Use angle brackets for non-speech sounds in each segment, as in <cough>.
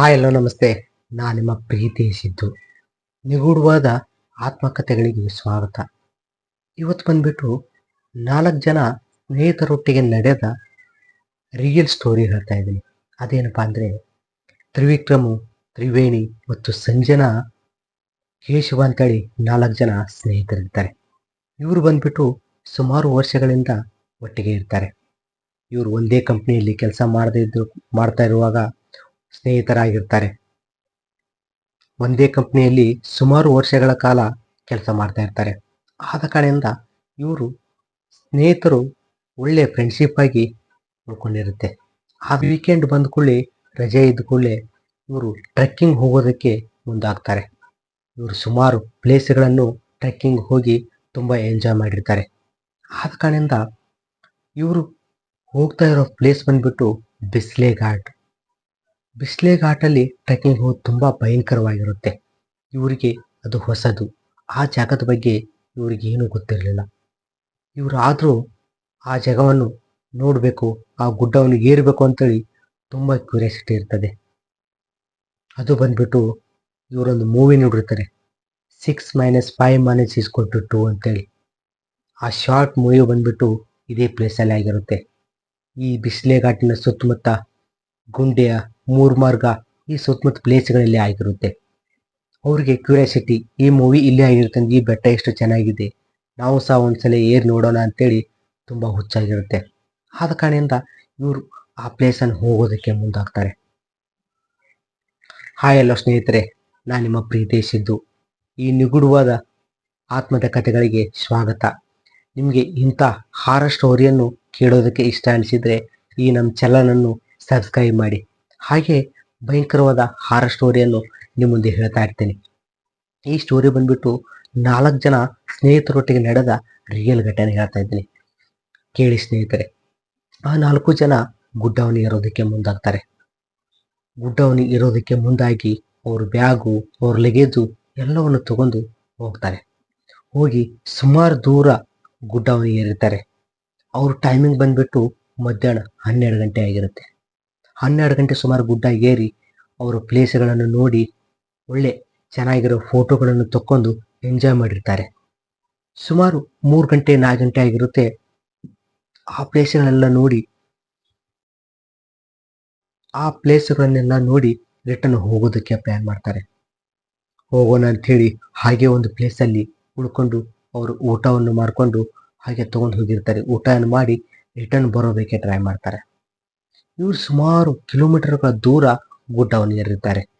Hi ಎಲ್ಲೋ ನಮಸ್ತೆ. ನಾನು ನಿಮ್ಮ ಪ್ರೀತಿ ಸಿದ್ದು. ನಿಗೂಢವಾದ ಆತ್ಮಕಥೆಗಳಿಗೆ ಸ್ವಾಗತ. ಇವತ್ತು ಬಂದ್ಬಿಟ್ಟು ನಾಲ್ಕು ಜನ ಸ್ನೇಹಿತರೊಟ್ಟಿಗೆ ನಡೆದ ರಿಯಲ್ ಸ್ಟೋರಿ ಹೇಳ್ತಾ ಇದ್ದೀನಿ. ಅದೇನಪ್ಪ ಅಂದರೆ, ತ್ರಿವಿಕ್ರಮು, ತ್ರಿವೇಣಿ ಮತ್ತು ಸಂಜನಾ, ಕೇಶವ ಅಂತೇಳಿ ನಾಲ್ಕು ಜನ ಸ್ನೇಹಿತರಿರ್ತಾರೆ. ಇವರು ಬಂದ್ಬಿಟ್ಟು ಸುಮಾರು ವರ್ಷಗಳಿಂದ ಒಟ್ಟಿಗೆ ಇರ್ತಾರೆ. ಇವರು ಒಂದೇ ಕಂಪ್ನಿಯಲ್ಲಿ ಕೆಲಸ ಮಾಡದೇ ಇದ್ರು, ಮಾಡ್ತಾ ಇರುವಾಗ ಸ್ನೇಹಿತರಾಗಿರ್ತಾರೆ. ಒಂದೇ ಕಂಪ್ನಿಯಲ್ಲಿ ಸುಮಾರು ವರ್ಷಗಳ ಕಾಲ ಕೆಲಸ ಮಾಡ್ತಾ ಇರ್ತಾರೆ. ಆದ ಕಡೆಯಿಂದ ಇವರು ಸ್ನೇಹಿತರು ಒಳ್ಳೆ ಫ್ರೆಂಡ್ಶಿಪ್ ಆಗಿ ಉಳ್ಕೊಂಡಿರುತ್ತೆ. ಆ ವೀಕೆಂಡ್ ಬಂದ ಕೂಡಲೇ ರಜೆ ಇದ್ದ ಕೂಡಲೇ ಇವರು ಟ್ರೆಕ್ಕಿಂಗ್ ಹೋಗೋದಕ್ಕೆ ಮುಂದಾಗ್ತಾರೆ. ಇವರು ಸುಮಾರು ಪ್ಲೇಸ್ಗಳನ್ನು ಟ್ರೆಕ್ಕಿಂಗ್ ಹೋಗಿ ತುಂಬ ಎಂಜಾಯ್ ಮಾಡಿರ್ತಾರೆ. ಆದ ಕಾರಣದಿಂದ ಇವರು ಹೋಗ್ತಾ ಇರೋ ಪ್ಲೇಸ್ ಬಂದ್ಬಿಟ್ಟು ಬಿಸ್ಲೆ ಘಾಟ್ ಬಿಸ್ಲೆ ಘಾಟಲ್ಲಿ ಟ್ರೆಕ್ಕಿಂಗ್ ಹೋಗೋದು ತುಂಬ ಭಯಂಕರವಾಗಿರುತ್ತೆ. ಇವರಿಗೆ ಅದು ಹೊಸದು. ಆ ಜಾಗದ ಬಗ್ಗೆ ಇವರಿಗೆ ಏನೂ ಗೊತ್ತಿರಲಿಲ್ಲ. ಇವರಾದರೂ ಆ ಜಾಗವನ್ನು ನೋಡಬೇಕು, ಆ ಗುಡ್ಡವನ್ನು ಏರಬೇಕು ಅಂತೇಳಿ ತುಂಬ ಕ್ಯೂರಿಯಾಸಿಟಿ ಇರ್ತದೆ. ಅದು ಬಂದ್ಬಿಟ್ಟು ಇವರೊಂದು ಮೂವಿ ನೋಡಿರ್ತಾರೆ. ಸಿಕ್ಸ್ ಮೈನಸ್ ಫೈವ್ ಮೈನಸ್ ಇಸ್ಕೊಟ್ಟು ಟು ಅಂತೇಳಿ. ಆ ಶಾರ್ಟ್ ಮೂವಿ ಬಂದ್ಬಿಟ್ಟು ಇದೇ ಪ್ಲೇಸಲ್ಲಿ ಆಗಿರುತ್ತೆ. ಈ ಬಿಸಿಲೆ ಘಾಟಿನ ಸುತ್ತಮುತ್ತ ಗುಂಡೆಯ ಮೂರ್ಮಾರ್ಗ ಈ ಸುತ್ತಮುತ್ತ ಪ್ಲೇಸ್ಗಳಲ್ಲಿ ಆಗಿರುತ್ತೆ. ಅವ್ರಿಗೆ ಕ್ಯೂರಿಯಾಸಿಟಿ ಈ ಮೂವಿ ಇಲ್ಲೇ ಆಗಿರುತ್ತೆ ಈ ಬೆಟ್ಟ ಎಷ್ಟು ಚೆನ್ನಾಗಿದೆ. ನಾವು ಸಹ ಒಂದ್ಸಲ ಏರ್ ನೋಡೋಣ ಅಂತೇಳಿ ತುಂಬ ಹುಚ್ಚಾಗಿರುತ್ತೆ. ಆದ ಕಾರಣದಿಂದ ಇವರು ಆ ಪ್ಲೇಸನ್ನು ಹೋಗೋದಕ್ಕೆ ಮುಂದಾಗ್ತಾರೆ. ಹಾಯ್ ಎಲ್ಲೋ ಸ್ನೇಹಿತರೆ, ನಾನು ನಿಮ್ಮ ಪ್ರೀತಿಸಿದ್ದು ಈ ನಿಗೂಢವಾದ ಆತ್ಮದ ಕಥೆಗಳಿಗೆ ಸ್ವಾಗತ. ನಿಮಗೆ ಇಂಥ ಹಾರ ಸ್ಟೋರಿಯನ್ನು ಕೇಳೋದಕ್ಕೆ ಇಷ್ಟ ಅನಿಸಿದರೆ ಈ ನಮ್ಮ ಚಾನಲನ್ನು ಸಬ್ಸ್ಕ್ರೈಬ್ ಮಾಡಿ. ಹಾಗೆ ಭಯಂಕರವಾದ ಹಾರ ಸ್ಟೋರಿಯನ್ನು ನಿಮ್ಮ ಮುಂದೆ ಹೇಳ್ತಾ ಇರ್ತೀನಿ. ಈ ಸ್ಟೋರಿ ಬಂದ್ಬಿಟ್ಟು ನಾಲ್ಕು ಜನ ಸ್ನೇಹಿತರೊಟ್ಟಿಗೆ ನಡೆದ ರಿಯಲ್ ಘಟನೆ ಹೇಳ್ತಾ ಇದ್ದೀನಿ. ಕೇಳಿ ಸ್ನೇಹಿತರೆ, ಆ ನಾಲ್ಕು ಜನ ಗುಡ್ಡವನ್ನು ಇರೋದಕ್ಕೆ ಮುಂದಾಗ್ತಾರೆ. ಗುಡ್ಡವನ್ನು ಇರೋದಕ್ಕೆ ಮುಂದಾಗಿ ಅವ್ರ ಬ್ಯಾಗು ಅವ್ರ ಲಗೇಜು ಎಲ್ಲವನ್ನು ತಗೊಂಡು ಹೋಗ್ತಾರೆ. ಹೋಗಿ ಸುಮಾರು ದೂರ ಗುಡ್ಡವನ್ನು ಏರಿರ್ತಾರೆ. ಅವ್ರ ಟೈಮಿಂಗ್ ಬಂದ್ಬಿಟ್ಟು ಮಧ್ಯಾಹ್ನ ಹನ್ನೆರಡು ಗಂಟೆ ಆಗಿರುತ್ತೆ. ಹನ್ನೆರಡು ಗಂಟೆ ಸುಮಾರು ಗುಡ್ಡ ಏರಿ ಅವರ ಪ್ಲೇಸ್ಗಳನ್ನು ನೋಡಿ ಒಳ್ಳೆ ಚೆನ್ನಾಗಿರೋ ಫೋಟೋಗಳನ್ನು ತಕ್ಕೊಂಡು ಎಂಜಾಯ್ ಮಾಡಿರ್ತಾರೆ. ಸುಮಾರು ಮೂರು ಗಂಟೆ ನಾಲ್ಕು ಗಂಟೆ ಆಗಿರುತ್ತೆ ಆ ಪ್ಲೇಸ್ಗಳೆಲ್ಲ ನೋಡಿ ಆ ಪ್ಲೇಸ್ಗಳನ್ನೆಲ್ಲ ನೋಡಿ ರಿಟರ್ನ್ ಹೋಗೋದಕ್ಕೆ ಪ್ಲ್ಯಾನ್ ಮಾಡ್ತಾರೆ. ಹೋಗೋಣ ಅಂಥೇಳಿ ಹಾಗೆ ಒಂದು ಪ್ಲೇಸಲ್ಲಿ ಉಳ್ಕೊಂಡು ಅವರು ಊಟವನ್ನು ಮಾಡಿಕೊಂಡು ಹಾಗೆ ತೊಗೊಂಡು ಹೋಗಿರ್ತಾರೆ. ಊಟವನ್ನು ಮಾಡಿ ರಿಟರ್ನ್ ಬರೋದಕ್ಕೆ ಟ್ರೈ ಮಾಡ್ತಾರೆ. ಇವರು ಸುಮಾರು ಕಿಲೋಮೀಟರ್ಗಳ ದೂರ ಗುಡ್ಡವನ್ನು ಏರಿದ್ದಾರೆ.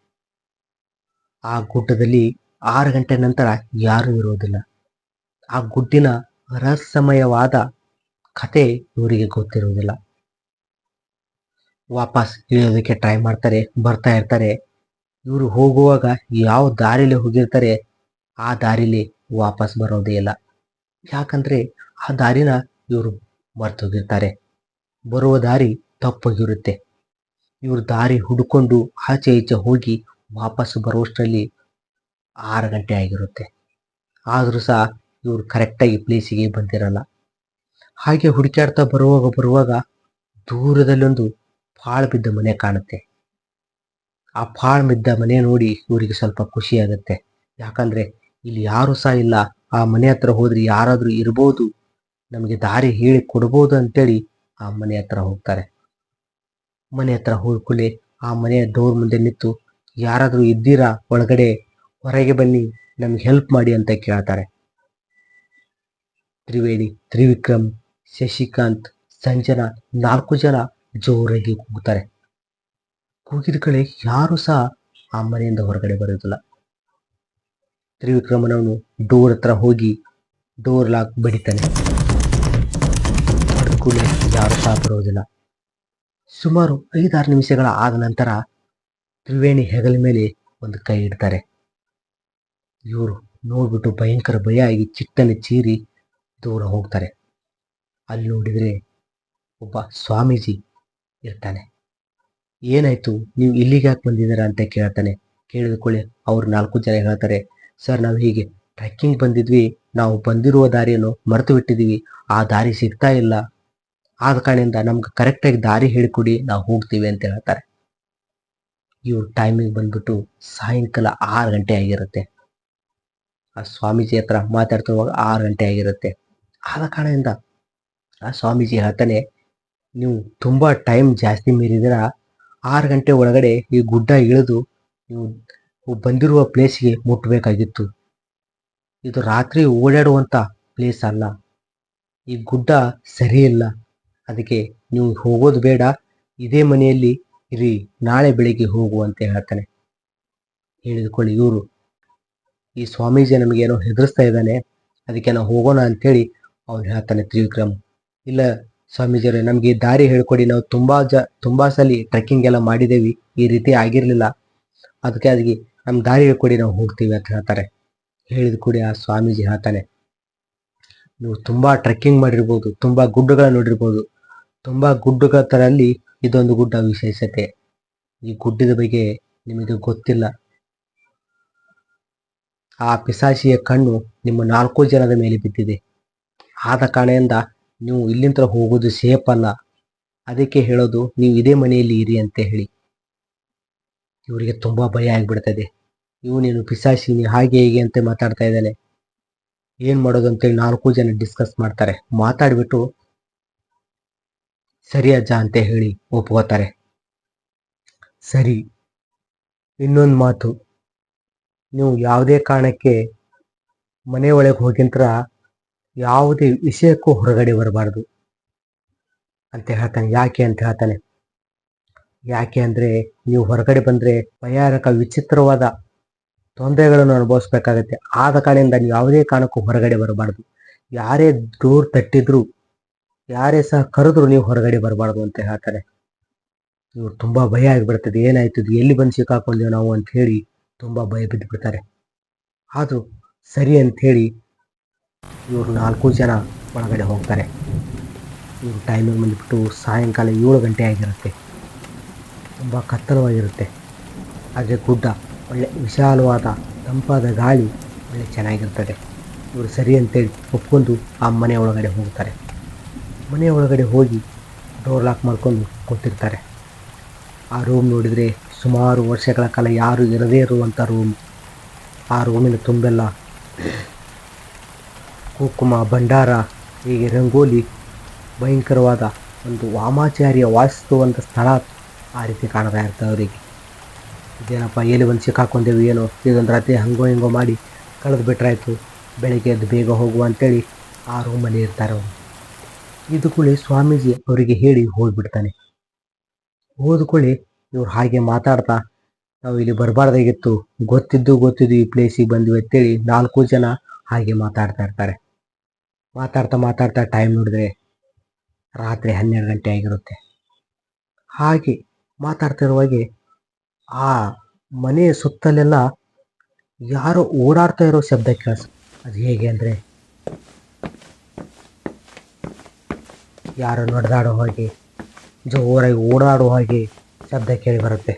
ಆ ಗುಡ್ಡದಲ್ಲಿ ಆರು ಗಂಟೆ ನಂತರ ಯಾರೂ ಇರೋದಿಲ್ಲ ಆ ಗುಡ್ಡಿನ ರಹಸ್ಯಮಯವಾದ ಕತೆ ಇವರಿಗೆ ಗೊತ್ತಿರುವುದಿಲ್ಲ. ವಾಪಸ್ ಇಳಿಯೋದಕ್ಕೆ ಟ್ರೈ ಮಾಡ್ತಾರೆ, ಬರ್ತಾ ಇರ್ತಾರೆ. ಇವರು ಹೋಗುವಾಗ ಯಾವ ದಾರಿಲಿ ಹೋಗಿರ್ತಾರೆ, ಆ ದಾರಿಲಿ ವಾಪಸ್ ಬರೋದೇ ಇಲ್ಲ. ಯಾಕಂದ್ರೆ ಆ ದಾರಿನ ಇವರು ಮರ್ತೋಗಿರ್ತಾರೆ. ಬರುವ ದಾರಿ ತಪ್ಪೋಗಿರುತ್ತೆ. ಇವರು ದಾರಿ ಹುಡ್ಕೊಂಡು ಆಚೆ ಈಚೆ ಹೋಗಿ ವಾಪಸ್ ಬರುವಷ್ಟರಲ್ಲಿ ಆರು ಗಂಟೆ ಆಗಿರುತ್ತೆ. ಆದರೂ ಸಹ ಇವರು ಕರೆಕ್ಟಾಗಿ ಪ್ಲೇಸಿಗೆ ಬಂದಿರಲ್ಲ. ಹಾಗೆ ಹುಡುಕಾಡ್ತಾ ಬರುವಾಗ ಬರುವಾಗ ದೂರದಲ್ಲೊಂದು ಪಾಳು ಬಿದ್ದ ಮನೆ ಕಾಣುತ್ತೆ. ಆ ಪಾಳು ಬಿದ್ದ ಮನೆ ನೋಡಿ ಇವರಿಗೆ ಸ್ವಲ್ಪ ಖುಷಿ ಆಗುತ್ತೆ. ಯಾಕಂದ್ರೆ ಇಲ್ಲಿ ಯಾರು ಸಹ ಇಲ್ಲ. ಆ ಮನೆ ಹತ್ರ ಹೋದ್ರೆ ಯಾರಾದರೂ ಇರ್ಬೋದು. ನಮಗೆ ದಾರಿ ಹೇಳಿ ಕೊಡ್ಬೋದು ಅಂತೇಳಿ ಆ ಮನೆ ಹತ್ರ ಹೋಗ್ತಾರೆ. ಮನೆ ಹತ್ರ ಹೋಗ್ಕೊಳ್ಳಿ ಆ ಮನೆಯ ಡೋರ್ ಮುಂದೆ ನಿಂತು ಯಾರಾದರೂ ಇದ್ದೀರಾ ಒಳಗಡೆ, ಹೊರಗೆ ಬನ್ನಿ, ನಮ್ಗೆ ಹೆಲ್ಪ್ ಮಾಡಿ ಅಂತ ಕೇಳ್ತಾರೆ. ತ್ರಿವೇಣಿ, ತ್ರಿವಿಕ್ರಮ್, ಶಶಿಕಾಂತ್, ಸಂಜನಾ ನಾಲ್ಕು ಜನ ಜೋರಾಗಿ ಕೂಗ್ತಾರೆ. ಕೂಗಿದ ಕಡೆ ಯಾರು ಸಹ ಆ ಮನೆಯಿಂದ ಹೊರಗಡೆ ಬರೋದಿಲ್ಲ. ತ್ರಿವಿಕ್ರಮನವನು ಡೋರ್ ಹತ್ರ ಹೋಗಿ ಡೋರ್ ಲಾಕ್ ಬಡಿತಾನೆ. ಯಾರು ಸಹ ಬರೋದಿಲ್ಲ ಸುಮಾರು ಐದಾರು ನಿಮಿಷಗಳ ಆದ ನಂತರ ತ್ರಿವೇಣಿ ಹೆಗಲ ಮೇಲೆ ಒಂದು ಕೈ ಇಡ್ತಾರೆ. ಇವರು ನೋಡ್ಬಿಟ್ಟು ಭಯಂಕರ ಭಯ ಆಗಿ ಚಿಟ್ಟನೆ ಚೀರಿ ದೂರ ಹೋಗ್ತಾರೆ. ಅಲ್ಲಿ ನೋಡಿದರೆ ಒಬ್ಬ ಸ್ವಾಮೀಜಿ ಇರ್ತಾನೆ. ಏನಾಯಿತು? ನೀವು ಇಲ್ಲಿಗೆ ಯಾಕೆ ಬಂದಿದ್ದೀರಾ ಅಂತ ಕೇಳ್ತಾನೆ. ಕೇಳಿದ ಅವರು ಅವ್ರು ನಾಲ್ಕು ಜನ ಹೇಳ್ತಾರೆ, ಸರ್, ನಾವು ಹೀಗೆ ಟ್ರೆಕ್ಕಿಂಗ್ ಬಂದಿದ್ವಿ. ನಾವು ಬಂದಿರುವ ದಾರಿಯನ್ನು ಮರೆತು ಬಿಟ್ಟಿದ್ದೀವಿ. ಆ ದಾರಿ ಸಿಗ್ತಾ ಇಲ್ಲ. ಆದ ಕಾರಣದಿಂದ ನಮ್ಗೆ ಕರೆಕ್ಟಾಗಿ ದಾರಿ ಹೇಳಿಕೊಡಿ, ನಾವು ಹೋಗ್ತೀವಿ ಅಂತ ಹೇಳ್ತಾರೆ. ಇವ್ರ ಟೈಮಿಂಗ್ ಬಂದ್ಬಿಟ್ಟು ಸಾಯಂಕಾಲ ಆರು ಗಂಟೆ ಆಗಿರುತ್ತೆ. ಆ ಸ್ವಾಮೀಜಿ ಹತ್ರ ಮಾತಾಡ್ತಿರುವಾಗ ಆರು ಗಂಟೆ ಆಗಿರುತ್ತೆ. ಆದ ಕಾರಣದಿಂದ ಆ ಸ್ವಾಮೀಜಿ ಹೇಳ್ತಾನೆ, ನೀವು ತುಂಬ ಟೈಮ್ ಜಾಸ್ತಿ ಮೀರಿದಿರ ಆರು ಗಂಟೆ ಒಳಗಡೆ ಈ ಗುಡ್ಡ ಇಳಿದು ನೀವು ಬಂದಿರುವ ಪ್ಲೇಸ್ಗೆ ಮುಟ್ಟಬೇಕಾಗಿತ್ತು ಇದು ರಾತ್ರಿ ಓಡಾಡುವಂಥ ಪ್ಲೇಸ್ ಅಲ್ಲ. ಈ ಗುಡ್ಡ ಸರಿ ಇಲ್ಲ. ಅದಕ್ಕೆ ನೀವು ಹೋಗೋದು ಬೇಡ, ಇದೇ ಮನೆಯಲ್ಲಿ ಇರಿ, ನಾಳೆ ಬೆಳಿಗ್ಗೆ ಹೋಗು ಅಂತ ಹೇಳ್ತಾನೆ. ಹೇಳಿದುಕೊಳ್ಳಿ ಇವರು. ಈ ಸ್ವಾಮೀಜಿ ನಮಗೇನೋ ಹೆದರಿಸ್ತಾ ಇದ್ದಾನೆ, ಅದಕ್ಕೆ ನಾವು ಹೋಗೋಣ ಅಂತೇಳಿ ಅವನು ಹೇಳ್ತಾನೆ ತ್ರಿವಿಕ್ರಮ್. ಇಲ್ಲ ಸ್ವಾಮೀಜಿಯವರೇ, ನಮಗೆ ದಾರಿ ಹೇಳ್ಕೊಡಿ, ನಾವು ತುಂಬಾ ಜ, ತುಂಬಾ ಸಲ ಟ್ರೆಕ್ಕಿಂಗ್ ಎಲ್ಲ ಮಾಡಿದ್ದೇವೆ ಈ ರೀತಿ ಆಗಿರಲಿಲ್ಲ. ಅದಕ್ಕೆ ಅದಕ್ಕೆ ನಮ್ಮ ದಾರಿ ಹೇಳ್ಕೊಡಿ, ನಾವು ಹೋಗ್ತೀವಿ ಅಂತ ಹೇಳ್ತಾರೆ. ಹೇಳಿದ ಕೂಡಿ ಆ ಸ್ವಾಮೀಜಿ ಹೇಳ್ತಾನೆ. ನೀವು ತುಂಬಾ ಟ್ರೆಕ್ಕಿಂಗ್ ಮಾಡಿರ್ಬೋದು, ತುಂಬಾ ಗುಡ್ಡಗಳ ನೋಡಿರ್ಬೋದು. ತುಂಬಾ ಗುಡ್ಡಗಳ ತರಲ್ಲಿ ಇದೊಂದು ಗುಡ್ಡ ವಿಶೇಷತೆ. ಈ ಗುಡ್ಡದ ಬಗ್ಗೆ ನಿಮಗೆ ಗೊತ್ತಿಲ್ಲ. ಆ ಪಿಸಾಚಿಯ ಕಣ್ಣು ನಿಮ್ಮ ನಾಲ್ಕು ಜನದ ಮೇಲೆ ಬಿದ್ದಿದೆ. ಆದ ಕಾರಣದಿಂದ ನೀವು ಇಲ್ಲಿಂದ ಹೋಗೋದು ಸೇಫ್ ಅಲ್ಲ. ಅದಕ್ಕೆ ಹೇಳೋದು, ನೀವು ಇದೇ ಮನೆಯಲ್ಲಿ ಇರಿ ಅಂತ ಹೇಳಿ. ಇವರಿಗೆ ತುಂಬಾ ಭಯ ಆಗ್ಬಿಡ್ತದೆ. ಇವನೇನು ನೀ ಹಾಗೆ ಹೀಗೆ ಅಂತ ಮಾತಾಡ್ತಾ ಇದ್ದಾನೆ. ಏನು ಮಾಡೋದು ಅಂತೇಳಿ ನಾಲ್ಕು ಜನ ಡಿಸ್ಕಸ್ ಮಾಡ್ತಾರೆ. ಮಾತಾಡ್ಬಿಟ್ಟು ಸರಿ ಅಜ್ಜ ಅಂತ ಹೇಳಿ ಒಪ್ಕೋತಾರೆ. ಸರಿ, ಇನ್ನೊಂದು ಮಾತು. ನೀವು ಯಾವುದೇ ಕಾರಣಕ್ಕೆ ಮನೆ ಒಳಗೆ ಹೋಗಿಂತರ ಯಾವುದೇ ವಿಷಯಕ್ಕೂ ಹೊರಗಡೆ ಬರಬಾರ್ದು ಅಂತ ಹೇಳ್ತಾನೆ. ಯಾಕೆ ಅಂತ ಹೇಳ್ತಾನೆ. ಯಾಕೆ ಅಂದರೆ ನೀವು ಹೊರಗಡೆ ಬಂದರೆ ಭಯಾನಕ ವಿಚಿತ್ರವಾದ ತೊಂದರೆಗಳನ್ನು ಅನುಭವಿಸ್ಬೇಕಾಗತ್ತೆ. ಆದ ಕಾರಣದಿಂದ ನೀವು ಯಾವುದೇ ಕಾರಣಕ್ಕೂ ಹೊರಗಡೆ ಬರಬಾರ್ದು. ಯಾರೇ ಡೋರ್ ತಟ್ಟಿದ್ರು ಯಾರೇ ಸಹ ಕರೆದ್ರು ನೀವು ಹೊರಗಡೆ ಬರಬಾರ್ದು ಅಂತ ಹೇಳ್ತಾರೆ. ಇವ್ರು ತುಂಬಾ ಭಯ ಆಗಿಬಿಡ್ತದೆ, ಏನಾಯ್ತು ಇದು ಎಲ್ಲಿ ಬಂದು ಸಿಕ್ಕಾಕೊಂಡೇವು ನಾವು ಅಂತ ಹೇಳಿ ತುಂಬಾ ಭಯ ಬಿದ್ದು ಬಿಡ್ತಾರೆ ಆದ್ರೂ ಸರಿ ಅಂತ ಹೇಳಿ ಇವರು ನಾಲ್ಕು ಜನ ಒಳಗಡೆ ಹೋಗ್ತಾರೆ. ಇವ್ರ ಟೈಮಿಂಗ್ ಬಂದ್ಬಿಟ್ಟು ಸಾಯಂಕಾಲ ಏಳು ಗಂಟೆ ಆಗಿರುತ್ತೆ. ತುಂಬ ಕತ್ತಲವಾಗಿರುತ್ತೆ. ಆದರೆ ಗುಡ್ಡ ಒಳ್ಳೆ ವಿಶಾಲವಾದ ತಂಪಾದ ಗಾಳಿ ಒಳ್ಳೆ ಚೆನ್ನಾಗಿರ್ತದೆ. ಇವರು ಸರಿ ಅಂತೇಳಿ ಒಪ್ಕೊಂಡು ಆ ಮನೆ ಒಳಗಡೆ ಹೋಗ್ತಾರೆ. ಮನೆ ಒಳಗಡೆ ಹೋಗಿ ಡೋರ್ ಲಾಕ್ ಮಾಡ್ಕೊಂಡು ಕೂತಿರ್ತಾರೆ. ಆ ರೂಮ್ ನೋಡಿದರೆ ಸುಮಾರು ವರ್ಷಗಳ ಕಾಲ ಯಾರು ಇರದೇ ಇರುವಂಥ ರೂಮ್ ಆ ರೂಮಿನ ತುಂಬೆಲ್ಲ ಕುಂಕುಮ, ಭಂಡಾರ, ಹೀಗೆ ರಂಗೋಲಿ, ಭಯಂಕರವಾದ ಒಂದು ವಾಮಾಚಾರ್ಯ ವಾಸಿಸುವಂಥ ಸ್ಥಳ ಆ ರೀತಿ ಕಾಣ್ತಾ ಇರ್ತದೆ ಅವರಿಗೆ. ಇದೇನಪ್ಪ, ಎಲ್ಲಿ ಒಂದು ಸಿಕ್ಕಾಕೊಂಡೇವು, ಏನೋ? ಇದೊಂದು ರಾತ್ರಿ ಹಂಗೋ ಹಿಂಗೋ ಮಾಡಿ ಕಳೆದು ಬಿಟ್ರಾಯ್ತು. ಬೆಳಗ್ಗೆ ಎದ್ದು ಬೇಗ ಹೋಗುವ ಅಂತೇಳಿ ಆ ರೂಮಲ್ಲಿ ಇರ್ತಾರೆ ಅವರು. ಇದು ಸ್ವಾಮೀಜಿ ಅವರಿಗೆ ಹೇಳಿ ಹೋಗ್ಬಿಡ್ತಾನೆ. ಹೋದ್ಕೊಳ್ಳಿ ಇವ್ರು ಹಾಗೆ ಮಾತಾಡ್ತಾ, ನಾವು ಇಲ್ಲಿ ಬರಬಾರ್ದಾಗಿತ್ತು, ಗೊತ್ತಿದ್ದು ಗೊತ್ತಿದ್ದು ಈ ಪ್ಲೇಸಿಗೆ ಬಂದ್ವಿ ಅಂತೇಳಿ ನಾಲ್ಕು ಜನ ಹಾಗೆ ಮಾತಾಡ್ತಾ ಇರ್ತಾರೆ. ಮಾತಾಡ್ತಾ ಮಾತಾಡ್ತಾ ಟೈಮ್ ನೋಡಿದ್ರೆ ರಾತ್ರಿ ಹನ್ನೆರಡು ಗಂಟೆ ಆಗಿರುತ್ತೆ. ಹಾಗೆ ಮಾತಾಡ್ತಿರುವಾಗೆ ಆ ಮನೆಯ ಸುತ್ತಲೆಲ್ಲ ಯಾರೋ ಓಡಾಡ್ತಾ ಇರೋ ಶಬ್ದ ಕೇಳಿಸ್ ಅದು ಹೇಗೆ ಅಂದರೆ ಯಾರೋ ನಡೆದಾಡೋ ಹಾಗೆ, ಜೋರಾಗಿ ಓಡಾಡೋ ಹಾಗೆ ಶಬ್ದ ಕೇಳಿ ಬರುತ್ತೆ.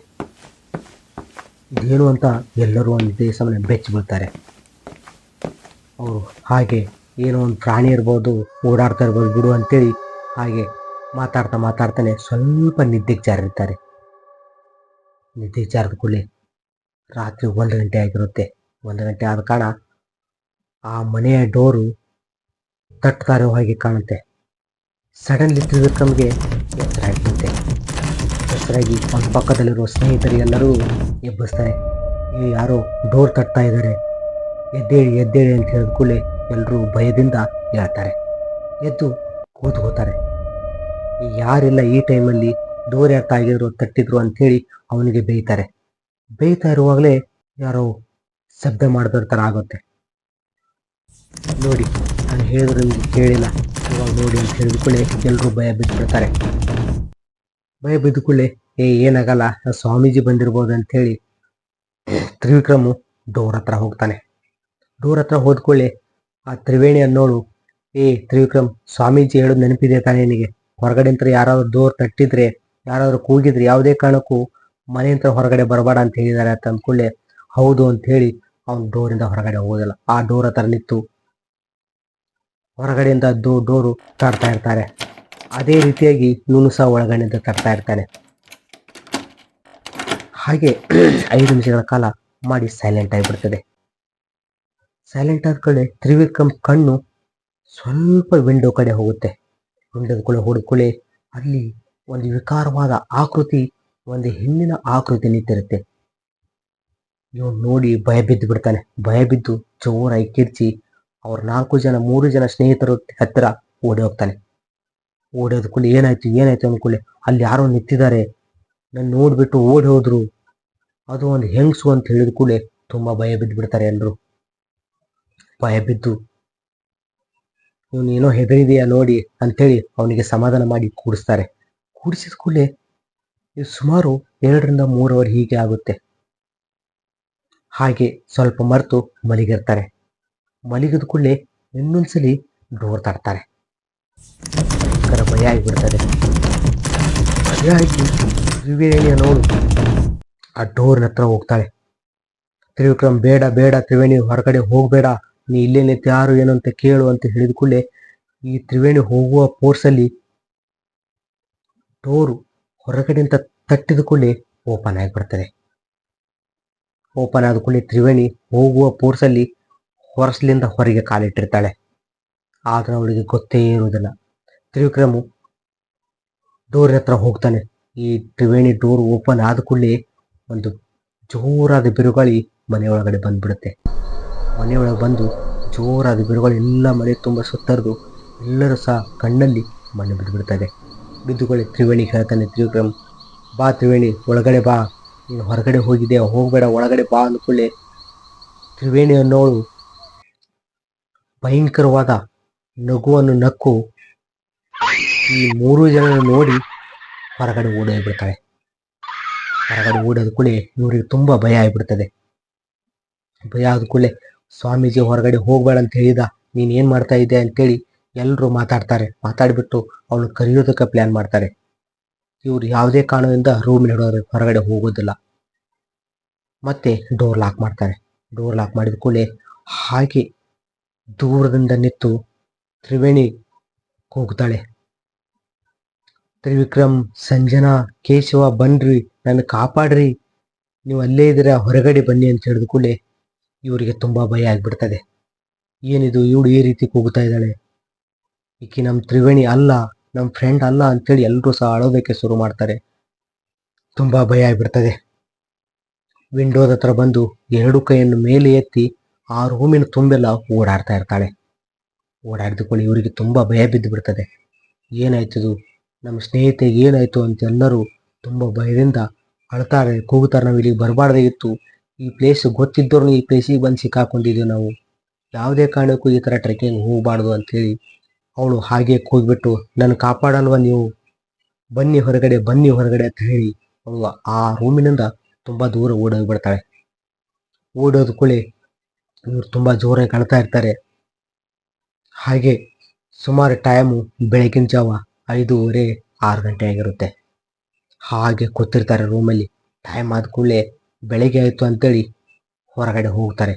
ಇದೇನು ಅಂತ ಎಲ್ಲರೂ ಒಂದು ದೇಶ ಬೆಚ್ಚಿ ಬೀಳ್ತಾರೆ ಅವರು ಹಾಗೆ ಏನೋ ಒಂದು ಪ್ರಾಣಿ ಇರ್ಬೋದು, ಓಡಾಡ್ತಾ ಇರ್ಬೋದು ಬಿಡು ಅಂತೇಳಿ ಹಾಗೆ ಮಾತಾಡ್ತಾ ಮಾತಾಡ್ತಾನೆ ಸ್ವಲ್ಪ ನಿದ್ದೆಗೆ ಜಾರಿರ್ತಾರೆ ನಿದ್ದೆಗೆ ಜಾರದ ಕೂಡಲೇ ರಾತ್ರಿ ಒಂದು ಗಂಟೆ ಆಗಿರುತ್ತೆ. ಒಂದು ಗಂಟೆ ಆದ ಕಾರಣ ಆ ಮನೆಯ ಡೋರು ತಟ್ತಾರೋ ಹಾಗೆ ಕಾಣುತ್ತೆ. ಸಡನ್ಲಿ ತ್ರಿವಿಕ್ರಮ್ಗೆ ಎಚ್ಚರ ಆಗ್ತಂತೆ ಎಚ್ಚರಾಗಿ ಅವನ ಪಕ್ಕದಲ್ಲಿರುವ ಸ್ನೇಹಿತರಿಗೆಲ್ಲರೂ ಎಬ್ಬಿಸ್ತಾರೆ. ಈ ಯಾರೋ ಡೋರ್ ತಟ್ತಾ ಇದ್ದಾರೆ. ಎದ್ದೇಳಿ ಎದ್ದೇಳಿ ಅಂತ ಹೇಳಿದ ಕೂಡಲೇ ಎಲ್ಲರೂ ಭಯದಿಂದ ಹೇಳ್ತಾರೆ ಎದ್ದು ಕೂತ್ಕೋತಾರೆ. ಯಾರಿಲ್ಲ ಈ ಟೈಮಲ್ಲಿ ಡೋರ್ ಯಾಕೆ ಆಗಿದ್ರು ತಟ್ಟಿದ್ರು ಅಂಥೇಳಿ ಅವನಿಗೆ ಬೇಯ್ತಾರೆ. ಬೇಯ್ತಾ ಇರುವಾಗಲೇ ಯಾರೋ ಶಬ್ದ ಮಾಡ್ತಿರ್ತಾರೆ ಆಗುತ್ತೆ. ನೋಡಿ, ನಾನು ಹೇಳಿದ್ರು ನಿಮಗೆ ಕೇಳಿಲ್ಲ. ಇವಾಗ ನೋಡಿ ಅಂತ ಎಲ್ಲರೂ ಭಯ ಬಿದ್ದು ಬಿಡ್ತಾರೆ ಭಯ ಬಿದ್ದ ಕೂಡಲೇ, ಏ, ಏನಾಗಲ್ಲ, ಸ್ವಾಮೀಜಿ ಬಂದಿರ್ಬೋದು ಅಂಥೇಳಿ ತ್ರಿವಿಕ್ರಮು ಡೋರ್ ಹತ್ರ ಹೋಗ್ತಾನೆ. ಡೋರ್ ಹತ್ರ ಹೋದ್ಕೊಳ್ಳಿ ಆ ತ್ರಿವೇಣಿ ಅನ್ನೋಳು ಏ, ತ್ರಿವಿಕ್ರಮ್, ಸ್ವಾಮೀಜಿ ಹೇಳೋದು ನೆನಪಿದೆ ತಾನೇ ನಿನಗೆ? ಅಂತ ಯಾರಾದ್ರು ಡೋರ್ ತಟ್ಟಿದ್ರೆ, ಯಾರಾದರೂ ಕೂಗಿದ್ರೆ ಯಾವುದೇ ಕಾರಣಕ್ಕೂ ಮನೆಯಿಂದ ಹೊರಗಡೆ ಬರಬೇಡ ಅಂತ ಹೇಳಿದ್ದಾರೆ ಅಂತ ಅಂದ್ಕೊಳ್ಳೆ ಹೌದು ಅಂತ ಹೇಳಿ ಅವ್ನು ಡೋರಿಂದ ಹೊರಗಡೆ ಹೋಗೋದಿಲ್ಲ ಆ ಡೋರ್ ಹತ್ರ ನಿಂತು ಹೊರಗಡೆಯಿಂದ ದೋ, ಡೋರು ತಡ್ತಾ ಇರ್ತಾರೆ. ಅದೇ ರೀತಿಯಾಗಿ ಇವನು ಸಹ ಒಳಗಡೆಯಿಂದ ತಡ್ತಾ ಇರ್ತಾನೆ ಹಾಗೆ <clears throat> ಐದು ನಿಮಿಷಗಳ ಕಾಲ ಮಾಡಿ ಸೈಲೆಂಟ್ ಆಗಿಬಿಡ್ತದೆ. ಸೈಲೆಂಟ್ ಆದ ಕಡೆ ತ್ರಿವಿಕ್ರಮ್ ಕಣ್ಣು ಸ್ವಲ್ಪ ವಿಂಡೋ ಕಡೆ ಹೋಗುತ್ತೆ. ವಿಂಡೋದ ಕಡೆ ಹುಡುಕೊಳ್ಳೆ ಅಲ್ಲಿ ಒಂದು ವಿಕಾರವಾದ ಆಕೃತಿ, ಒಂದು ಹೆಣ್ಣಿನ ಆಕೃತಿ ನಿಂತಿರುತ್ತೆ. ಇವನು ನೋಡಿ ಭಯ ಬಿದ್ದು ಬಿಡ್ತಾನೆ ಭಯ ಬಿದ್ದು ಜೋರಾಗಿ ಕಿರ್ಚಿ ಅವ್ರ ನಾಲ್ಕು ಜನ, ಮೂರು ಜನ ಸ್ನೇಹಿತರು ಹತ್ತಿರ ಓಡಿ ಹೋಗ್ತಾನೆ. ಓಡಿ ಕೂಡಲೇ ಏನಾಯ್ತು ಏನಾಯ್ತು ಅಂದ್ಕೊಳ್ಳಿ ಅಲ್ಲಿ ಯಾರೋ ನಿಂತಿದ್ದಾರೆ. ನನ್ನ ನೋಡ್ಬಿಟ್ಟು ಓಡಿ ಹೋದ್ರು. ಅದು ಒಂದು ಹೆಂಗ್ಸು ಅಂತ ಹೇಳಿದ ಕೂಡಲೇ ತುಂಬಾ ಭಯ ಬಿದ್ದು ಬಿಡ್ತಾರೆ ಎಲ್ಲರೂ ಭಯ ಬಿದ್ದು, ಇವನು ಏನೋ ಹೆದರಿದೆಯಾ ನೋಡಿ ಅಂತೇಳಿ ಅವನಿಗೆ ಸಮಾಧಾನ ಮಾಡಿ ಕೂಡಿಸ್ತಾರೆ. ಕೂಡಿಸಿದ ಕೂಡಲೇ ಇದು ಸುಮಾರು ಎರಡರಿಂದ ಮೂರು ಅವರ್ ಹೀಗೆ ಆಗುತ್ತೆ. ಹಾಗೆ ಸ್ವಲ್ಪ ಮರೆತು ಮಲಗಿರ್ತಾರೆ. ಮಲಗಿದ ಕೂಡಲೇ ಇನ್ನೊಂದ್ಸಲಿ ಡೋರ್ ತಡ್ತಾರೆ ಭಯ ಆಗಿಬಿಡ್ತದೆ. ಭಯ ಆಗಿ ತ್ರಿವೇಣಿಯ ನೋಡು, ಆ ಡೋರ್ನ ಹತ್ರ ಹೋಗ್ತಾಳೆ. ತ್ರಿವಿಕ್ರಮ್, ಬೇಡ ಬೇಡ ತ್ರಿವೇಣಿ, ಹೊರಗಡೆ ಹೋಗಬೇಡ, ನೀ ಇಲ್ಲೇ ನಿಂತು ಯಾರು ಏನು ಅಂತ ಕೇಳು ಅಂತ ಹೇಳಿದ ಕೂಡಲೇ ಈ ತ್ರಿವೇಣಿ ಹೋಗುವ ಪೋರ್ಸಲ್ಲಿ ಡೋರು ಹೊರಗಡೆಯಿಂದ ತಟ್ಟಿದ ಕೂಡಲೇ ಓಪನ್ ಆಗಿಬಿಡ್ತದೆ. ಓಪನ್ ಆದ ಕೂಡಲೇ ತ್ರಿವೇಣಿ ಹೋಗುವ ಫೋರ್ಸಲ್ಲಿ ಹೊರಸ್ಲಿಂದ ಹೊರಗೆ ಕಾಲಿಟ್ಟಿರ್ತಾಳೆ. ಆದ್ರೆ ಅವಳಿಗೆ ಗೊತ್ತೇ ಇರುವುದಿಲ್ಲ. ತ್ರಿವಿಕ್ರಮು ಡೋರಿನ ಹತ್ರ ಹೋಗ್ತಾನೆ. ಈ ತ್ರಿವೇಣಿ ಡೋರ್ ಓಪನ್ ಆದ ಕೂಡಲೇ ಒಂದು ಜೋರಾದ ಬಿರುಗಾಳಿ ಮನೆಯೊಳಗಡೆ ಬಂದ್ಬಿಡುತ್ತೆ. ಮನೆಯೊಳಗೆ ಬಂದು ಜೋರಾದ ಬಿರುಗಾಳಿ ಎಲ್ಲ ಮನೆ ತುಂಬ ಸುತ್ತರಿದು ಎಲ್ಲರೂ ಸಹ ಕಣ್ಣಲ್ಲಿ ಮಣ್ಣು ಬಿದ್ದು ಬಿಡ್ತದೆ ಬಿದ್ದುಕೊಳ್ಳಿ ತ್ರಿವೇಣಿ ಹೇಳ್ತಾನೆ ತ್ರಿವಿಕ್ರಮ್, ಬಾ ತ್ರಿವೇಣಿ, ಒಳಗಡೆ ಬಾ. ನೀನು ಹೊರಗಡೆ ಹೋಗಿದ್ದೆ ಹೋಗಬೇಡ, ಒಳಗಡೆ ಬಾ ಅಂದ್ಕೊಳ್ಳಿ ತ್ರಿವೇಣಿ ಅನ್ನೋಳು ಭಯಂಕರವಾದ ನಗುವನ್ನು ನಕ್ಕು ಈ ಮೂರು ಜನ ನೋಡಿ ಹೊರಗಡೆ ಓಡೋಗ್ಬಿಡ್ತಾಳೆ ಹೊರಗಡೆ ಓಡೋದ ಕೂಡಲೇ ಇವರಿಗೆ ತುಂಬಾ ಭಯ ಆಗಿಬಿಡ್ತದೆ. ಭಯ ಆದ ಕೂಡಲೇ ಸ್ವಾಮೀಜಿ ಹೊರಗಡೆ ಹೋಗ್ಬೇಡ ಅಂತ ಹೇಳಿದ, ನೀನು ಏನು ಮಾಡ್ತಾ ಇದ್ದೆ ಅಂತೇಳಿ ಎಲ್ಲರೂ ಮಾತಾಡ್ತಾರೆ. ಮಾತಾಡಿಬಿಟ್ಟು ಅವಳು ಕರೆಯೋದಕ್ಕೆ ಪ್ಲಾನ್ ಮಾಡ್ತಾರೆ. ಇವ್ರು ಯಾವುದೇ ಕಾರಣದಿಂದ ರೂಮ್ ಹೊರಗಡೆ ಹೋಗೋದಿಲ್ಲ. ಮತ್ತೆ ಡೋರ್ ಲಾಕ್ ಮಾಡ್ತಾರೆ. ಡೋರ್ ಲಾಕ್ ಮಾಡಿದ ಕೂಡಲೇ ಹಾಗೆ ದೂರದಿಂದ ನಿಂತು ತ್ರಿವೇಣಿ ಕೂಗ್ತಾಳೆ. ತ್ರಿವಿಕ್ರಮ್, ಸಂಜನಾ, ಕೇಶವ, ಬನ್ರಿ ನನ್ನ ಕಾಪಾಡ್ರಿ. ನೀವು ಅಲ್ಲೇ ಇದ್ದೀರಾ, ಹೊರಗಡೆ ಬನ್ನಿ ಅಂತ ಹೇಳಿದ ಕೂಡಲೇ ಇವರಿಗೆ ತುಂಬಾ ಭಯ ಆಗಿಬಿಡ್ತದೆ. ಏನಿದು, ಇವಳು ಈ ರೀತಿ ಕೂಗ್ತಾ ಇದ್ದಾಳೆ? ಈಕೆ ನಮ್ಮ ತ್ರಿವೇಣಿ ಅಲ್ಲ ನಮ್ಮ ಫ್ರೆಂಡ್ ಅಲ್ಲ ಅಂತೇಳಿ ಎಲ್ಲರೂ ಸಹ ಅಳೋದಕ್ಕೆ ಶುರು ಮಾಡ್ತಾರೆ. ತುಂಬಾ ಭಯ ಆಗಿಬಿಡ್ತದೆ. ವಿಂಡೋದ ಹತ್ರ ಬಂದು ಎರಡು ಕೈಯನ್ನು ಮೇಲೆ ಎತ್ತಿ ಆ ರೂಮಿನ ತುಂಬೆಲ್ಲ ಓಡಾಡ್ತಾ ಇರ್ತಾಳೆ. ಓಡಾಡಿದುಕೊಂಡು ಇವರಿಗೆ ತುಂಬ ಭಯ ಬಿದ್ದು ಬಿಡ್ತದೆ. ಏನಾಯ್ತದು ನಮ್ಮ ಸ್ನೇಹಿತೆಗೆ ಏನಾಯ್ತು ಅಂತ ಎಲ್ಲರೂ ತುಂಬ ಭಯದಿಂದ ಅಳ್ತಾರೆ. ಕೂಗುತ್ತಾರೆ. ನಾವು ಇಲ್ಲಿಗೆ ಬರಬಾರ್ದಾಗಿತ್ತು ಈ ಪ್ಲೇಸ್ ಗೊತ್ತಿದ್ದವ್ರೂ ಈ ಪ್ಲೇಸಿಗೆ ಬಂದು ಸಿಕ್ಕಾಕೊಂಡಿದ್ದೀವಿ ನಾವು. ಯಾವುದೇ ಕಾರಣಕ್ಕೂ ಈ ಥರ ಟ್ರೆಕ್ಕಿಂಗ್ ಹೋಗಬಾರ್ದು ಅಂತೇಳಿ ಅವಳು ಹಾಗೆ ಕೂಗಿಬಿಟ್ಟು ನನ್ನ ಕಾಪಾಡಲ್ವ ನೀವು? ಬನ್ನಿ ಹೊರಗಡೆ ಬನ್ನಿ ಹೊರಗಡೆ ಅಂತ ಹೇಳಿ ಅವಳು ಆ ರೂಮಿನಿಂದ ತುಂಬ ದೂರ ಓಡೋಗ್ಬಿಡ್ತಾಳೆ. ಓಡೋದ ಕೂಡಲೇ ಇವ್ರು ತುಂಬಾ ಜೋರಾಗಿ ಕಾಣ್ತಾ ಇರ್ತಾರೆ. ಹಾಗೆ ಸುಮಾರು ಟೈಮು ಬೆಳಗಿನ ಜಾವ ಐದೂವರೆ ಆರು ಗಂಟೆ ಆಗಿರುತ್ತೆ. ಹಾಗೆ ಕೂತಿರ್ತಾರೆ ರೂಮಲ್ಲಿ ಟೈಮ್ ಆದ ಕೂಡಲೇ ಬೆಳಗ್ಗೆ ಆಯಿತು ಅಂತೇಳಿ ಹೊರಗಡೆ ಹೋಗ್ತಾರೆ.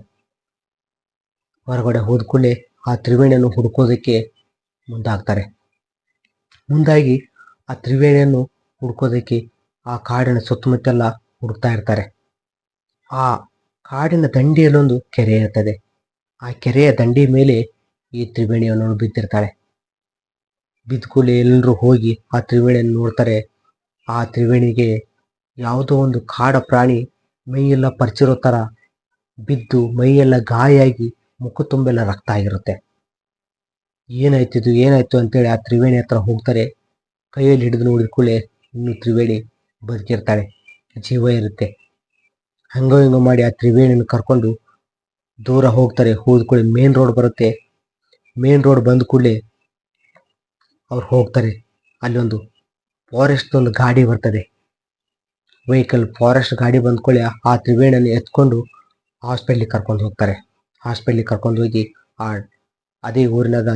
ಹೊರಗಡೆ ಹೋದ ಕೂಡಲೇ ಆ ತ್ರಿವೇಣಿಯನ್ನು ಹುಡ್ಕೋದಕ್ಕೆ ಮುಂದಾಗ್ತಾರೆ. ಮುಂದಾಗಿ ಆ ತ್ರಿವೇಣಿಯನ್ನು ಹುಡ್ಕೋದಕ್ಕೆ ಆ ಕಾಡಿನ ಸುತ್ತಮುತ್ತೆಲ್ಲ ಹುಡುಕ್ತಾ ಇರ್ತಾರೆ. ಆ ಕಾಡಿನ ದಂಡಿಯಲ್ಲೊಂದು ಕೆರೆ ಇರ್ತದೆ. ಆ ಕೆರೆಯ ದಂಡಿ ಮೇಲೆ ಈ ತ್ರಿವೇಣಿಯನ್ನು ಬಿದ್ದಿರ್ತಾಳೆ ಬಿದ್ದುಕೊಳ್ಳಿ ಎಲ್ಲರೂ ಹೋಗಿ ಆ ತ್ರಿವೇಣಿಯನ್ನು ನೋಡ್ತಾರೆ. ಆ ತ್ರಿವೇಣಿಗೆ ಯಾವುದೋ ಒಂದು ಕಾಡ ಪ್ರಾಣಿ ಮೈಯೆಲ್ಲ ಪರಿಚಿರೋ ಥರ ಬಿದ್ದು ಮೈಯೆಲ್ಲ ಗಾಯಾಗಿ ಮುಖ ತುಂಬೆಲ್ಲ ರಕ್ತ ಆಗಿರುತ್ತೆ. ಏನಾಯ್ತಿದು ಏನಾಯ್ತು ಅಂತೇಳಿ ಆ ತ್ರಿವೇಣಿ ಹತ್ರ ಹೋಗ್ತಾರೆ. ಕೈಯಲ್ಲಿ ಹಿಡಿದು ನೋಡಿದ ಕೂಡಲೇ ಇನ್ನು ತ್ರಿವೇಣಿ ಬದುಕಿರ್ತಾಳೆ. ಜೀವ ಇರುತ್ತೆ. ಹಂಗೋ ಹಿಂಗೋ ಮಾಡಿ ಆ ತ್ರಿವೇಣಿನ ಕರ್ಕೊಂಡು ದೂರ ಹೋಗ್ತಾರೆ. ಹೋದ ಕೂಡಲೇ ಮೇನ್ ರೋಡ್ ಬರುತ್ತೆ. ಮೇನ್ ರೋಡ್ ಬಂದ ಕೂಡಲೇ ಅವ್ರು ಹೋಗ್ತಾರೆ. ಅಲ್ಲಿ ಒಂದು ಫಾರೆಸ್ಟ್ ಒಂದು ಗಾಡಿ ಬರ್ತದೆ. ವೆಹಿಕಲ್ ಫಾರೆಸ್ಟ್ ಗಾಡಿ ಬಂದ್ಕೊಳ್ಳಿ ಆ ತ್ರಿವೇಣಿಯನ್ನು ಎತ್ಕೊಂಡು ಹಾಸ್ಪಿಟ್ಲಿಗೆ ಕರ್ಕೊಂಡು ಹೋಗ್ತಾರೆ. ಹಾಸ್ಪಿಟ್ಲಿಗೆ ಕರ್ಕೊಂಡು ಹೋಗಿ ಆ ಅದೇ ಊರಿನಾಗ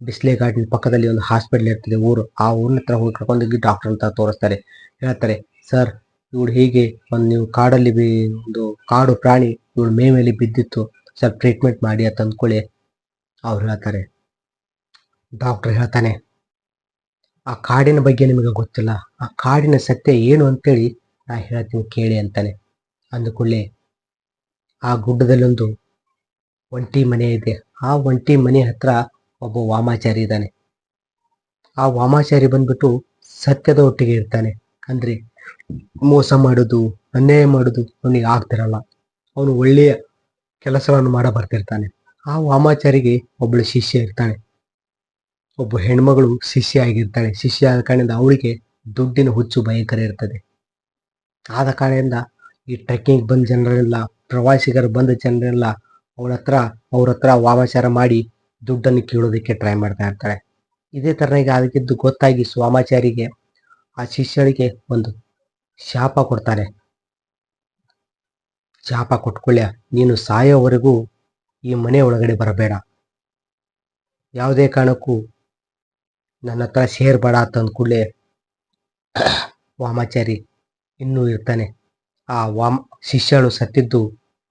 ಬಿಸ್ಲೆ ಘಾಟಿನ ಪಕ್ಕದಲ್ಲಿ ಒಂದು ಹಾಸ್ಪಿಟ್ಲ್ ಇರ್ತದೆ. ಊರು ಆ ಊರಿನ ಹತ್ರ ಹೋಗಿ ಕರ್ಕೊಂಡು ಹೋಗಿ ಡಾಕ್ಟರ್ ಅಂತ ತೋರಿಸ್ತಾರೆ. ಹೇಳ್ತಾರೆ ಸರ್ ಇವಳು ಹೀಗೆ ಒಂದು ನೀವು ಕಾಡಲ್ಲಿ ಬಿ ಒಂದು ಕಾಡು ಪ್ರಾಣಿ ಇವಳು ಮೇ ಮೇಲೆ ಬಿದ್ದಿತ್ತು. ಸ್ವಲ್ಪ ಟ್ರೀಟ್ಮೆಂಟ್ ಮಾಡಿ ಅಂತ ಅಂದ್ಕೊಳ್ಳಿ. ಅವ್ರು ಹೇಳ್ತಾರೆ. ಡಾಕ್ಟರ್ ಹೇಳ್ತಾನೆ, ಆ ಕಾಡಿನ ಬಗ್ಗೆ ನಿಮಗೆ ಗೊತ್ತಿಲ್ಲ. ಆ ಕಾಡಿನ ಸತ್ಯ ಏನು ಅಂತೇಳಿ ನಾ ಹೇಳ್ತೀನಿ ಕೇಳಿ ಅಂತಾನೆ. ಅಂದ್ಕೊಳ್ಳಿ, ಆ ಗುಡ್ಡದಲ್ಲೊಂದು ಒಂಟಿ ಮನೆ ಇದೆ. ಆ ಒಂಟಿ ಮನೆ ಹತ್ರ ಒಬ್ಬ ವಾಮಾಚಾರಿ ಇದ್ದಾನೆ. ಆ ವಾಮಾಚಾರಿ ಬಂದ್ಬಿಟ್ಟು ಸತ್ಯದ ಒಟ್ಟಿಗೆ ಇರ್ತಾನೆ. ಅಂದ್ರೆ ಮೋಸ ಮಾಡೋದು, ಅನ್ಯಾಯ ಮಾಡೋದು ಅವನಿಗೆ ಆಗ್ತಿರಲ್ಲ. ಅವನು ಒಳ್ಳೆಯ ಕೆಲಸವನ್ನು ಮಾಡ ಬರ್ತಿರ್ತಾನೆ. ಆ ವಾಮಾಚಾರಿಗೆ ಒಬ್ಬಳು ಶಿಷ್ಯ ಇರ್ತಾನೆ. ಒಬ್ಬ ಹೆಣ್ಮಗಳು ಶಿಷ್ಯ ಆಗಿರ್ತಾಳೆ. ಶಿಷ್ಯ ಆದ ಕಾರಣದಿಂದ ಅವಳಿಗೆ ದುಡ್ಡಿನ ಹುಚ್ಚು ಭಯಂಕರ ಇರ್ತದೆ. ಆದ ಕಾರಣದಿಂದ ಈ ಟ್ರೆಕ್ಕಿಂಗ್ ಬಂದ ಜನರೆಲ್ಲ, ಪ್ರವಾಸಿಗರು ಬಂದ ಜನರೆಲ್ಲ ಅವಳ ಹತ್ರ, ಅವ್ರ ಹತ್ರ ವಾಮಾಚಾರ ಮಾಡಿ ದುಡ್ಡನ್ನು ಕೀಳೋದಕ್ಕೆ ಟ್ರೈ ಮಾಡ್ತಾ ಇರ್ತಾಳೆ ಇದೇ ತರನಾಗಿ ಅದಕ್ಕಿದ್ದು ಗೊತ್ತಾಗಿ ಸ್ವಾಮಾಚಾರಿಗೆ, ಆ ಶಿಷ್ಯಳಿಗೆ ಒಂದು ಶಾಪ ಕೊಡ್ತಾನೆ ಶಾಪ ಕೊಟ್ಕೊಳ್ಳ್ಯ ನೀನು ಸಾಯೋವರೆಗೂ ಈ ಮನೆ ಒಳಗಡೆ ಬರಬೇಡ. ಯಾವುದೇ ಕಾರಣಕ್ಕೂ ನನ್ನ ಹತ್ರ ಸೇರ್ಬೇಡ ಅಂತ ಅಂದ್ಕೂಡ್ಲೆ ವಾಮಾಚಾರಿ ಇನ್ನೂ ಇರ್ತಾನೆ. ಆ ವಾಮ್, ಶಿಷ್ಯಳು ಸತ್ತಿದ್ದು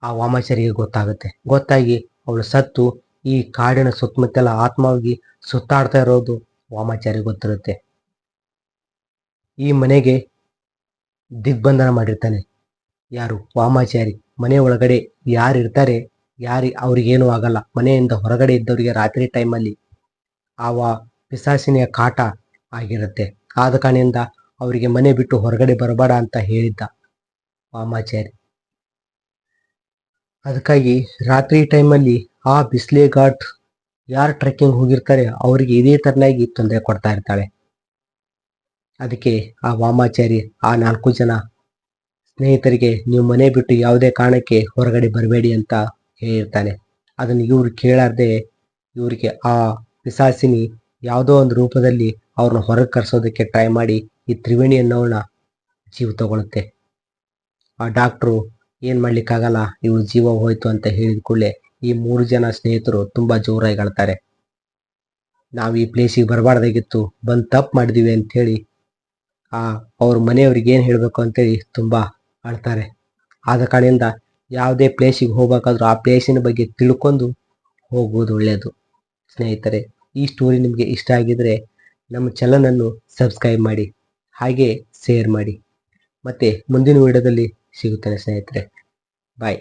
ಆ ವಾಮಾಚಾರಿಗೆ ಗೊತ್ತಾಗುತ್ತೆ. ಗೊತ್ತಾಗಿ ಅವಳು ಸತ್ತು, ಈ ಕಾಡಿನ ಸುತ್ತಮುತ್ತೆಲ್ಲ ಆತ್ಮವಾಗಿ ಸುತ್ತಾಡ್ತಾ ಇರೋದು ವಾಮಾಚಾರಿ ಗೊತ್ತಿರುತ್ತೆ. ಈ ಮನೆಗೆ ದಿಗ್ಬಂಧನ ಮಾಡಿರ್ತಾನೆ. ಯಾರು? ವಾಮಾಚಾರಿ. ಮನೆ ಒಳಗಡೆ ಯಾರು ಇರ್ತಾರೆ, ಯಾರಿ ಅವ್ರಿಗೇನು ಆಗಲ್ಲ. ಮನೆಯಿಂದ ಹೊರಗಡೆ ಇದ್ದವರಿಗೆ ರಾತ್ರಿ ಟೈಮಲ್ಲಿ ಆ ವಾ ಪಿಸಾಸಿನಿಯ ಕಾಟ ಆಗಿರುತ್ತೆ. ಆದ ಕಾರಣದಿಂದ ಅವರಿಗೆ ಮನೆ ಬಿಟ್ಟು ಹೊರಗಡೆ ಬರಬೇಡ ಅಂತ ಹೇಳಿದ್ದ ವಾಮಾಚಾರಿ. ಅದಕ್ಕಾಗಿ ರಾತ್ರಿ ಟೈಮಲ್ಲಿ ಆ ಬಿಸ್ಲೆ ಘಾಟ್ ಯಾರು ಟ್ರೆಕ್ಕಿಂಗ್ ಹೋಗಿರ್ತಾರೆ, ಅವರಿಗೆ ಇದೇ ತರನಾಗಿ ತೊಂದರೆ ಕೊಡ್ತಾ ಇರ್ತಾಳೆ. ಅದಕ್ಕೆ ಆ ವಾಮಾಚಾರಿ ಆ ನಾಲ್ಕು ಜನ ಸ್ನೇಹಿತರಿಗೆ ನೀವು ಮನೆ ಬಿಟ್ಟು ಯಾವುದೇ ಕಾರಣಕ್ಕೆ ಹೊರಗಡೆ ಬರಬೇಡಿ ಅಂತ ಹೇಳಿರ್ತಾನೆ. ಅದನ್ನು ಇವ್ರು ಕೇಳಾರ್ದೆ ಇವರಿಗೆ ಆ ಪಿಸಾಸಿನಿ ಯಾವುದೋ ಒಂದು ರೂಪದಲ್ಲಿ ಅವ್ರನ್ನ ಹೊರಗೆ ಕರೆಸೋದಕ್ಕೆ ಟ್ರೈ ಮಾಡಿ ಈ ತ್ರಿವೇಣಿ ಅನ್ನೋಳನ್ನ ಜೀವ ತಗೊಳುತ್ತೆ. ಆ ಡಾಕ್ಟ್ರು ಏನು ಮಾಡ್ಲಿಕ್ಕಾಗಲ್ಲ, ಇವ್ರ ಜೀವ ಹೋಯ್ತು ಅಂತ ಹೇಳಿದ ಕೂಡಲೇ ಈ ಮೂರು ಜನ ಸ್ನೇಹಿತರು ತುಂಬ ಜೋರಾಗಿ ಹೇಳ್ತಾರೆ ನಾವು ಈ ಪ್ಲೇಸಿಗೆ ಬರಬಾರ್ದಾಗಿತ್ತು, ಬಂದು ತಪ್ಪು ಮಾಡಿದೀವಿ ಅಂತ ಹೇಳಿ ಆ, ಅವ್ರ ಮನೆಯವ್ರಿಗೆ ಏನ್ ಹೇಳ್ಬೇಕು ಅಂತೇಳಿ ತುಂಬಾ ಅಳ್ತಾರೆ ಆದ ಕಾರಣದಿಂದ ಯಾವುದೇ ಪ್ಲೇಸಿಗೆ ಹೋಗ್ಬೇಕಾದ್ರೂ ಆ ಪ್ಲೇಸಿನ ಬಗ್ಗೆ ತಿಳ್ಕೊಂಡು ಹೋಗುವುದು ಒಳ್ಳೆಯದು ಸ್ನೇಹಿತರೆ, ಈ ಸ್ಟೋರಿ ನಿಮಗೆ ಇಷ್ಟ ಆಗಿದ್ರೆ ನಮ್ಮ ಚಾನಲನ್ನು ಸಬ್ಸ್ಕ್ರೈಬ್ ಮಾಡಿ, ಹಾಗೆ ಶೇರ್ ಮಾಡಿ. ಮತ್ತೆ ಮುಂದಿನ ವಿಡಿಯೋದಲ್ಲಿ ಸಿಗುತ್ತೇನೆ ಸ್ನೇಹಿತರೆ. ಬಾಯ್